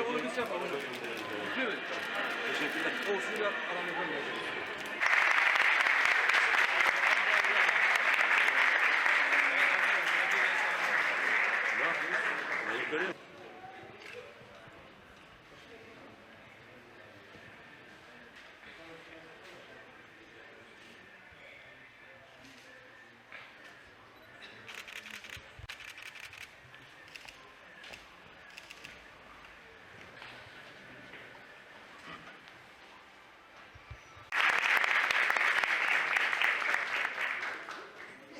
akşam onu biz yapalım. Değil mi? Teşekkürler. Olsun ya aramızda olacak.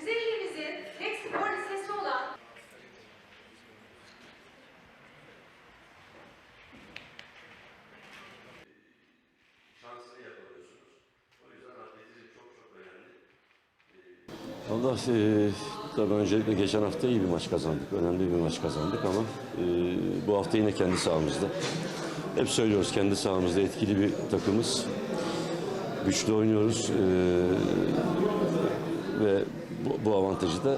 Rize ilimizin tek spor lisesi olan şansını yakalıyorsunuz. O yüzden atletizm çok çok önemli. Allah e, tabii öncelikle geçen hafta iyi bir maç kazandık. Önemli bir maç kazandık ama e, bu hafta yine kendi sahamızda. Hep söylüyoruz kendi sahamızda etkili bir takımız. Güçlü oynuyoruz. E, ve bu, bu avantajı da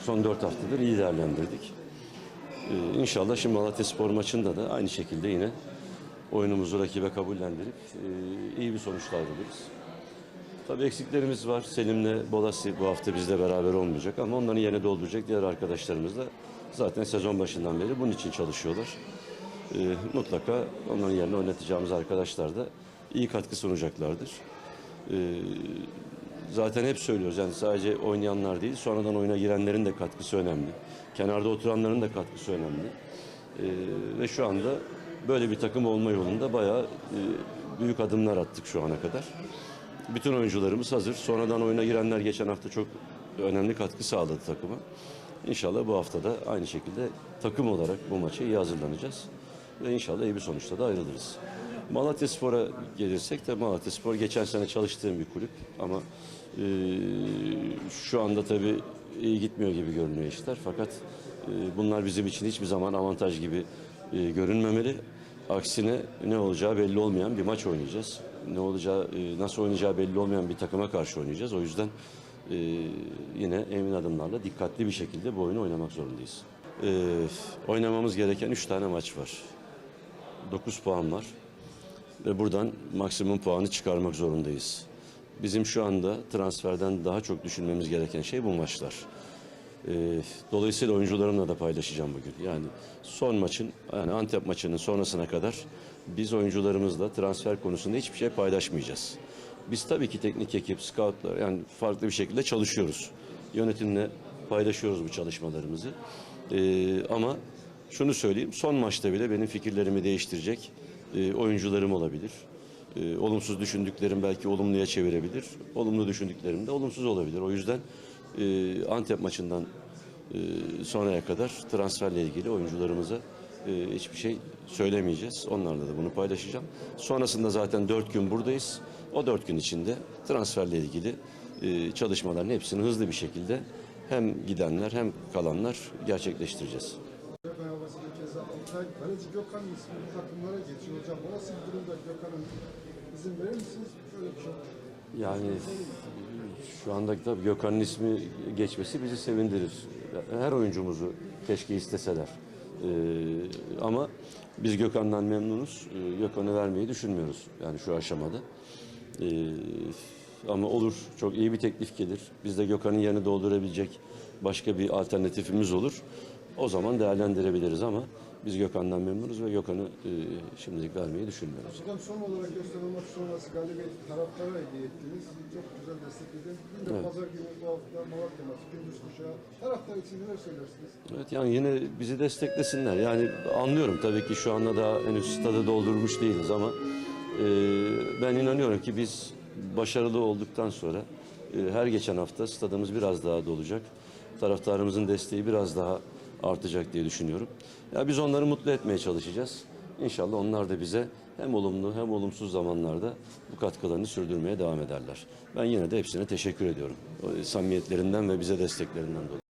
son dört haftadır iyi değerlendirdik. E, inşallah şimdi Malatya Spor maçında da aynı şekilde yine oyunumuzu rakibe kabullendirip e, iyi bir sonuçla ayrılırız. Tabii eksiklerimiz var. Selim'le Bolasi bu hafta bizle beraber olmayacak ama onların yerine dolduracak diğer arkadaşlarımız da zaten sezon başından beri bunun için çalışıyorlar. Ee, mutlaka onların yerine oynatacağımız arkadaşlar da iyi katkı sunacaklardır. Ee, zaten hep söylüyoruz yani sadece oynayanlar değil sonradan oyuna girenlerin de katkısı önemli. Kenarda oturanların da katkısı önemli. Ee, ve şu anda böyle bir takım olma yolunda bayağı e, büyük adımlar attık şu ana kadar. Bütün oyuncularımız hazır. Sonradan oyuna girenler geçen hafta çok önemli katkı sağladı takıma. İnşallah bu hafta da aynı şekilde takım olarak bu maça iyi hazırlanacağız. Ve inşallah iyi bir sonuçta da ayrılırız. Malatya Spor'a gelirsek de Malatya Spor geçen sene çalıştığım bir kulüp ama e, şu anda tabii iyi gitmiyor gibi görünüyor işler. Fakat e, bunlar bizim için hiçbir zaman avantaj gibi e, görünmemeli. Aksine ne olacağı belli olmayan bir maç oynayacağız. Ne olacağı, e, nasıl oynayacağı belli olmayan bir takıma karşı oynayacağız. O yüzden e, yine emin adımlarla dikkatli bir şekilde bu oyunu oynamak zorundayız. E, oynamamız gereken 3 tane maç var. 9 puan var ve buradan maksimum puanı çıkarmak zorundayız. Bizim şu anda transferden daha çok düşünmemiz gereken şey bu maçlar. Ee, dolayısıyla oyuncularımla da paylaşacağım bugün. Yani son maçın, yani Antep maçının sonrasına kadar biz oyuncularımızla transfer konusunda hiçbir şey paylaşmayacağız. Biz tabii ki teknik ekip, scoutlar yani farklı bir şekilde çalışıyoruz. Yönetimle paylaşıyoruz bu çalışmalarımızı. Ee, ama şunu söyleyeyim, son maçta bile benim fikirlerimi değiştirecek e, oyuncularım olabilir. E, olumsuz düşündüklerim belki olumluya çevirebilir. Olumlu düşündüklerim de olumsuz olabilir. O yüzden e, Antep maçından e, sonraya kadar transferle ilgili oyuncularımıza e, hiçbir şey söylemeyeceğiz. Onlarla da bunu paylaşacağım. Sonrasında zaten dört gün buradayız. O dört gün içinde transferle ilgili e, çalışmaların hepsini hızlı bir şekilde hem gidenler hem kalanlar gerçekleştireceğiz. Fenerbahçe'de keza Altay, Kaleci Gökhan ismini takımlara geçiyor hocam. O nasıl bir durumda Gökhan'ın izin verir misiniz? Şöyle bir şey. Yani şu andaki tabii Gökhan'ın ismi geçmesi bizi sevindirir. Her oyuncumuzu keşke isteseler. Ee, ama biz Gökhan'dan memnunuz. Ee, Gökhan'ı vermeyi düşünmüyoruz yani şu aşamada. Ee, ama olur, çok iyi bir teklif gelir. Biz de Gökhan'ın yerini doldurabilecek başka bir alternatifimiz olur. O zaman değerlendirebiliriz ama biz Gökhan'dan memnunuz ve Gökhan'ı e, şimdilik vermeyi düşünmüyoruz. Hocam son olarak gösteren maç sonrası galibiyeti taraftara hediye ettiniz. Çok güzel desteklediniz. Bir de Evet. pazar günü bu hafta Malatya maçı, gündüz kuşağı. Taraftar için neler söylersiniz? Evet yani yine bizi desteklesinler. Yani anlıyorum tabii ki şu anda daha henüz stadı doldurmuş değiliz ama e, ben inanıyorum ki biz başarılı olduktan sonra e, her geçen hafta stadımız biraz daha dolacak. Taraftarımızın desteği biraz daha artacak diye düşünüyorum. Ya biz onları mutlu etmeye çalışacağız. İnşallah onlar da bize hem olumlu hem olumsuz zamanlarda bu katkılarını sürdürmeye devam ederler. Ben yine de hepsine teşekkür ediyorum. O samimiyetlerinden ve bize desteklerinden dolayı.